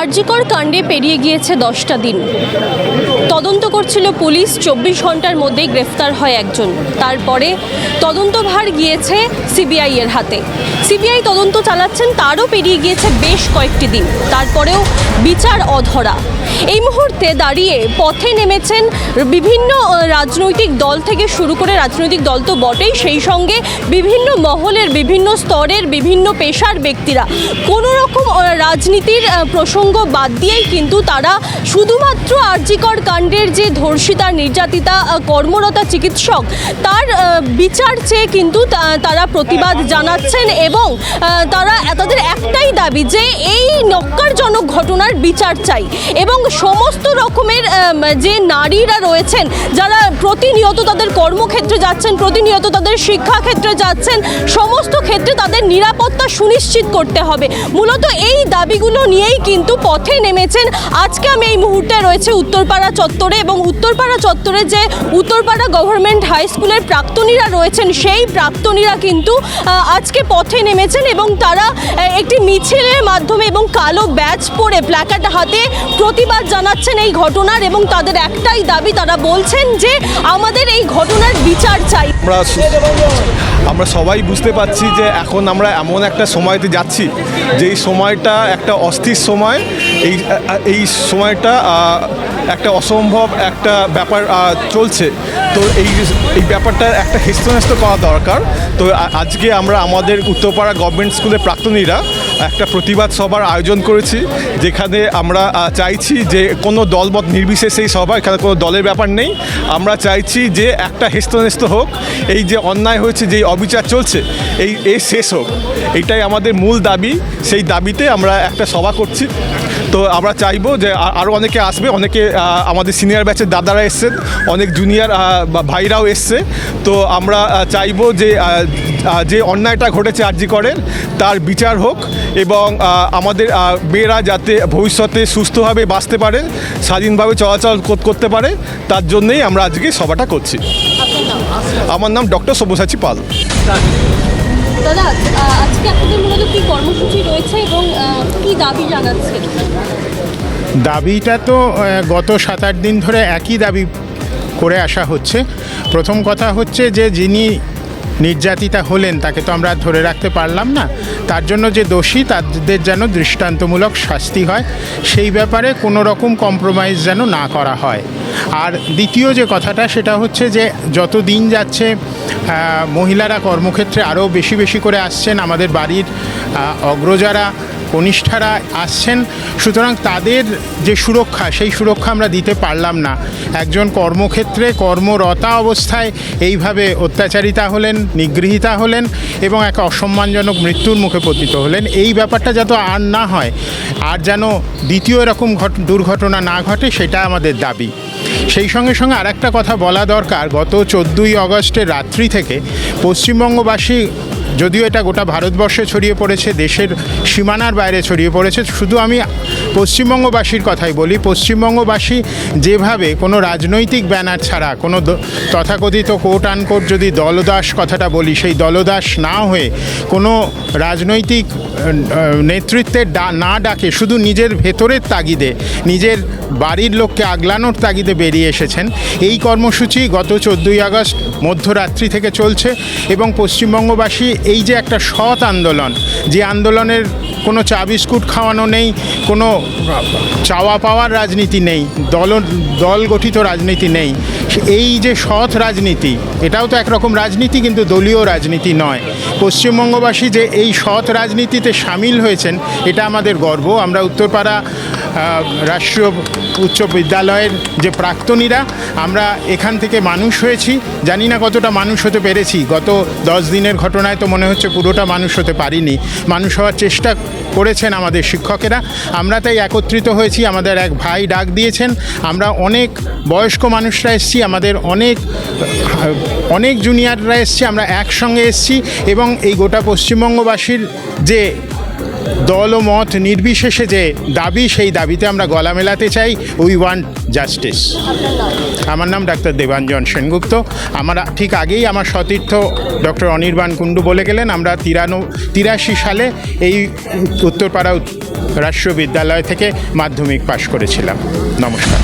আরজিকর কাণ্ডে পেরিয়ে গিয়েছে দশটা দিন। তদন্ত করছিল পুলিশ, চব্বিশ ঘণ্টার মধ্যেই গ্রেফতার হয় একজন। তারপরে তদন্তভার গিয়েছে সিবিআই এর হাতে। সিবিআই তদন্ত চালাচ্ছেন, তারও পেরিয়ে গিয়েছে বেশ কয়েকটি দিন। তারপরেও বিচার অধরা। এই মুহূর্তে দাঁড়িয়ে পথে নেমেছেন বিভিন্ন রাজনৈতিক দল থেকে শুরু করে রাজনৈতিক দল তো বটেই, সেই সঙ্গে বিভিন্ন মহলের, বিভিন্ন স্তরের, বিভিন্ন পেশার ব্যক্তিরা। কোনো রকম রাজনীতির প্রসঙ্গ বাদ দিয়েই কিন্তু তারা শুধুমাত্র আর্যিকর কাণ্ডের যে ধর্ষিতা, নির্যাতিতা কর্মরতা চিকিৎসক, তার বিচার চেয়ে কিন্তু তারা প্রতিবাদ জানাচ্ছেন এবং তারা, তাদের একটাই দাবি যে এই নক্কারজনক ঘটনার বিচার চাই। এবং সমস্ত রকমের যে নারীরা রয়েছেন, যারা প্রতিনিয়ত তাদের কর্মক্ষেত্রে যাচ্ছেন, প্রতিনিয়ত তাদের শিক্ষাক্ষেত্রে যাচ্ছেন, সমস্ত ক্ষেত্রে তাদের নিরাপত্তা সুনিশ্চিত করতে হবে। মূলত এই দাবিগুলো নিয়েই কিন্তু পথে নেমেছেন। আজকে আমি এই মুহূর্তে রয়েছে উত্তরপাড়া চত্বরে এবং উত্তরপাড়া চত্বরে যে উত্তরপাড়া গভর্নমেন্ট হাই স্কুলের প্রাক্তনীরা রয়েছেন, সেই প্রাক্তনীরা কিন্তু আজকে পথে নেমেছেন এবং তারা একটি মিছিলের মাধ্যমে এবং কালো ব্যাচ পরে প্ল্যাকার্ড হাতে প্রতিবাদ জানাচ্ছেন এই ঘটনার এবং তাদের একটাই দাবি, তারা বলছেন যে আমাদের এই ঘটনার বিচার চাই। আমরা আমরা সবাই বুঝতে পারছি যে এখন আমরা এমন একটা সময়তে যাচ্ছি, যেই সময়টা একটা অস্থির সময়, এই এই সময়টা একটা অসম্ভব একটা ব্যাপার চলছে। তো এই এই ব্যাপারটার একটা হেস্তনেস্ত করা দরকার। তো আজকে আমরা আমাদের উত্তরপাড়া গভর্নমেন্ট স্কুলের প্রাক্তনীরা একটা প্রতিবাদ সভার আয়োজন করেছি, যেখানে আমরা চাইছি যে কোনো দলমত নির্বিশেষে এই সভা, এখানে কোনো দলের ব্যাপার নেই। আমরা চাইছি যে একটা হেস্তনেস্ত হোক, এই যে অন্যায় হয়েছে যে অবিচার চলছে, এই এই শেষ হোক। এটাই আমাদের মূল দাবি, সেই দাবিতে আমরা একটা সভা করছি। তো আমরা চাইব যে আরও অনেকে আসবে, অনেকে আমাদের সিনিয়র ব্যাচের দাদারা এসছেন, অনেক জুনিয়র ভাইরাও এসছে। তো আমরা চাইব যে যে অন্যায়টা ঘটেছে আরজি করেন, তার বিচার হোক এবং আমাদের মেয়েরা যাতে ভবিষ্যতে সুস্থভাবে বাঁচতে পারে স্বাধীনভাবে চলাচল করতে পারে তার জন্যই আমরা আজকে সভাটা করছি। আমার নাম ডক্টর সব্যসাচী পাল। দাদা আজকে আপনাদের মূলত কি কর্মসূচি রয়েছে এবং কি দাবি জানাচ্ছেন দাবিটা তো গত সাত আট দিন ধরে একই দাবি করে আসা হচ্ছে। প্রথম কথা হচ্ছে যে যিনি নির্যাতিতা হলেন, তাকে তো আমরা ধরে রাখতে পারলাম না। তার জন্য যে দোষী, তাদের যেন দৃষ্টান্তমূলক শাস্তি হয়, সেই ব্যাপারে কোনো রকম কম্প্রোমাইজ যেন না করা হয়। আর দ্বিতীয় যে কথাটা, সেটা হচ্ছে যে যত দিন যাচ্ছে মহিলারা কর্মক্ষেত্রে আরও বেশি বেশি করে আসছেন। আমাদের বাড়ির অগ্রজারা কনিষ্ঠারা আসছেন, সুতরাং তাদের যে সুরক্ষা, সেই সুরক্ষা আমরা দিতে পারলাম না। একজন কর্মক্ষেত্রে কর্মরতা অবস্থায় এইভাবে অত্যাচারিতা হলেন, নিগৃহীতা হলেন এবং এক অসম্মানজনক মৃত্যুর মুখে পতিত হলেন, এই ব্যাপারটা যাতে আর না হয়, আর যেন দ্বিতীয় এরকম ঘট, দুর্ঘটনা না ঘটে, সেটা আমাদের দাবি। সেই সঙ্গে সঙ্গে আরেকটা কথা বলা দরকার, গত চোদ্দোই অগস্টের রাত্রি থেকে পশ্চিমবঙ্গবাসী যদিও এটা গোটা ভারতবর্ষে ছড়িয়ে পড়েছে দেশের সীমানার বাইরে ছড়িয়ে পড়েছে। শুধু আমি পশ্চিমবঙ্গবাসীর কথাই বলি, পশ্চিমবঙ্গবাসী যেভাবে কোনো রাজনৈতিক ব্যানার ছাড়া, কোনো তথাকথিত কোট আনকোট যদি দলদাস কথাটা বলি, সেই দলদাস না হয়ে কোনো রাজনৈতিক নেতৃত্বের ডা- না ডাকে, শুধু নিজের ভেতরের তাগিদে, নিজের বাড়ির লোককে আগলানোর তাগিদে বেরিয়ে এসেছেন। এই কর্মসূচি গত চোদ্দোই আগস্ট মধ্যরাত্রি থেকে চলছে এবং পশ্চিমবঙ্গবাসী এই যে একটা সৎ আন্দোলন, যে আন্দোলনের কোনো চা বিস্কুট খাওয়ানো নেই, কোনো চাওয়া পাওয়ার রাজনীতি নেই, দল দল গঠিত রাজনীতি নেই। এই যে সৎ রাজনীতি, এটাও তো একরকম রাজনীতি, কিন্তু দলীয় রাজনীতি নয়। পশ্চিমবঙ্গবাসী যে এই সৎ রাজনীতিতে সামিল হয়েছেন, এটা আমাদের গর্ব। আমরা উত্তরপাড়া রাষ্ট্রীয় উচ্চ বিদ্যালয়ের যে প্রাক্তনীরা, আমরা এখান থেকে মানুষ হয়েছি। জানি না কতটা মানুষ হতে পেরেছি। গত দশ দিনের ঘটনায় তো মনে হচ্ছে পুরোটা মানুষ হতে পারিনি। মানুষ হওয়ার চেষ্টা করেছেন আমাদের শিক্ষকেরা। আমরা তাই একত্রিত হয়েছি। আমাদের এক ভাই ডাক দিয়েছেন। আমরা অনেক বয়স্ক মানুষরা এসেছি, আমাদের অনেক অনেক জুনিয়ররা এসছি, আমরা একসঙ্গে এসছি এবং এই গোটা পশ্চিমবঙ্গবাসীর যে দল ও মত নির্বিশেষে যে দাবি সেই দাবিতে আমরা গলা মেলাতে চাই। উই ওয়ান্ট জাস্টিস আমার নাম ডাক্তার দেবাঞ্জন সেনগুপ্ত। আমার ঠিক আগেই আমার সতীর্থ ডক্টর অনির্বাণ কুণ্ডু বলে গেলেন আমরা তিরানো তিরাশি সালে এই উত্তরপাড়া উত- রাষ্ট্রীয় বিদ্যালয় থেকে মাধ্যমিক পাশ করেছিলাম। নমস্কার।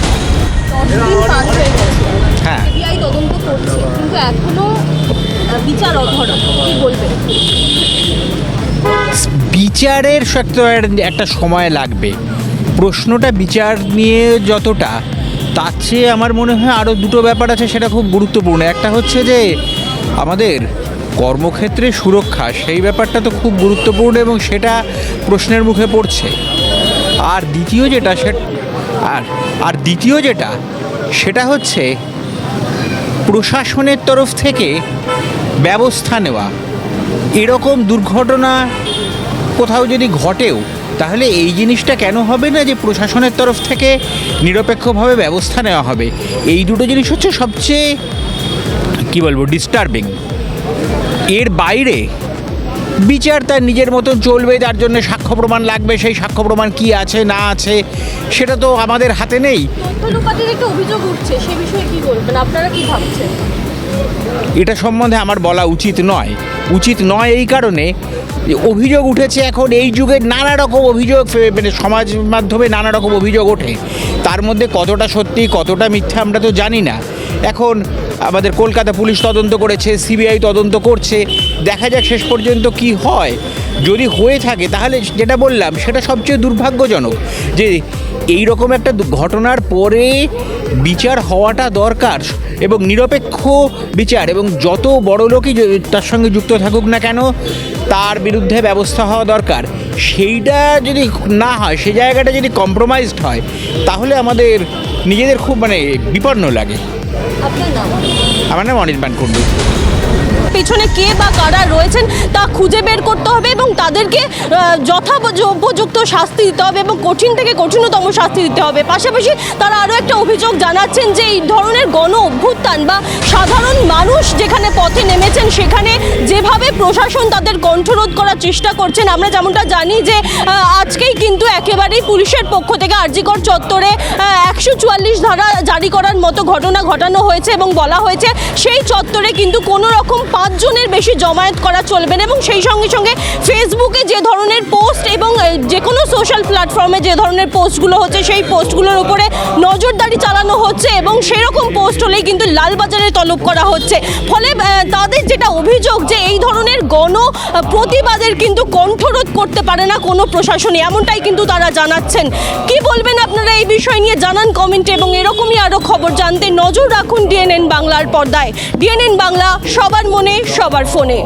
হয়ে। গেছে হ্যাঁ তদন্ত করছে কিন্তু এখনও বিচার অধরা কি বলবেন? বিচারের একটা সময় লাগবে। প্রশ্নটা বিচার নিয়ে যতটা, তার চেয়ে আমার মনে হয় আরও দুটো ব্যাপার আছে সেটা খুব গুরুত্বপূর্ণ। একটা হচ্ছে যে, আমাদের কর্মক্ষেত্রে সুরক্ষা, সেই ব্যাপারটা তো খুব গুরুত্বপূর্ণ এবং সেটা প্রশ্নের মুখে পড়ছে। আর দ্বিতীয় যেটা সে, আর আর দ্বিতীয় যেটা, সেটা হচ্ছে প্রশাসনের তরফ থেকে ব্যবস্থা নেওয়া। এরকম দুর্ঘটনা কোথাও যদি ঘটেও তাহলে এই জিনিসটা কেন হবে না যে প্রশাসনের তরফ থেকে নিরপেক্ষভাবে ব্যবস্থা নেওয়া হবে? এই দুটো জিনিস হচ্ছে সবচেয়ে কি বলব ডিস্টার্বিং এর বাইরে বিচার তার নিজের মতন চলবে যার জন্য সাক্ষ্য প্রমাণ লাগবে সেই সাক্ষ্য প্রমাণ কি আছে না আছে সেটা তো আমাদের হাতে নেই। একটা অভিযোগ উঠছে সে বিষয়ে কি বলবেন? আপনারা কি ভাবছেন? এটা সম্বন্ধে আমার বলা উচিত নয়। উচিত নয় এই কারণে। অভিযোগ উঠেছে এখন এই যুগে নানা রকম অভিযোগ মানে সমাজ মাধ্যমে নানা রকম অভিযোগ ওঠে। তার মধ্যে কতটা সত্যি, কতটা মিথ্যা আমরা তো জানি না। এখন আমাদের কলকাতা পুলিশ তদন্ত করেছে, সিবিআই তদন্ত করছে। দেখা যাক শেষ পর্যন্ত কি হয়। যদি হয়ে থাকে, তাহলে যেটা বললাম, সেটা সবচেয়ে দুর্ভাগ্যজনক যে এই রকম একটা ঘটনার পরে বিচার হওয়াটা দরকার এবং নিরপেক্ষ বিচার এবং যত বড় লোকই তার সঙ্গে যুক্ত থাকুক না কেন তার বিরুদ্ধে ব্যবস্থা হওয়া দরকার। সেইটা যদি না হয় সেই জায়গাটা যদি কম্প্রোমাইজড হয় তাহলে আমাদের নিজেদের খুব মানে বিপন্ন লাগে। আমার নাম অনির্বাণ কুণ্ডু। পেছনে কে বা কারা রয়েছেন তা খুঁজে বের করতে হবে এবং তাদেরকে যথোপযুক্ত শাস্তি দিতে হবে এবং কঠিন থেকে কঠিনতম শাস্তি দিতে হবে। পাশাপাশি তারা আরও একটা অভিযোগ জানাচ্ছেন যে এই ধরনের গণ অভ্যুত্থান বা সাধারণ মানুষ যেখানে পথে নেমেছেন, সেখানে যেভাবে প্রশাসন তাদের কণ্ঠরোধ করার চেষ্টা করছেন, আমরা যেমনটা জানি যে আজকেই কিন্তু একেবারেই পুলিশের পক্ষ থেকে আরজিকর চত্বরে একশো চুয়াল্লিশ ধারা জারি করার মতো ঘটনা ঘটানো হয়েছে এবং বলা হয়েছে, সেই চত্বরে কিন্তু কোনো রকম পাঁচজনের বেশি জমায়েত করা চলবে না এবং সেই সঙ্গে সঙ্গে ফেসবুকে যে ধরনের পোস্ট এবং প্ল্যাটফর্মে যে ধরনের পোস্টগুলো হচ্ছে, সেই পোস্টগুলোর উপরে নজরদারি চালানো হচ্ছে এবং সেরকম পোস্ট হলেই কিন্তু লালবাজারে তলব করা হচ্ছে। ফলে তাদের যেটা অভিযোগ যে এই ধরনের গণ প্রতিবাদের কিন্তু কণ্ঠরোধ করতে পারে না কোনো প্রশাসনই, এমনটাই কিন্তু তারা জানাচ্ছেন। কি বলবেন আপনারা এই বিষয় নিয়ে? জানান কমেন্টে এবং এরকমই আরও খবর জানতে নজর রাখুন ডিএনএন বাংলার পর্দায়। ডিএনএন বাংলা, সবার মনে, সবার ফোনে।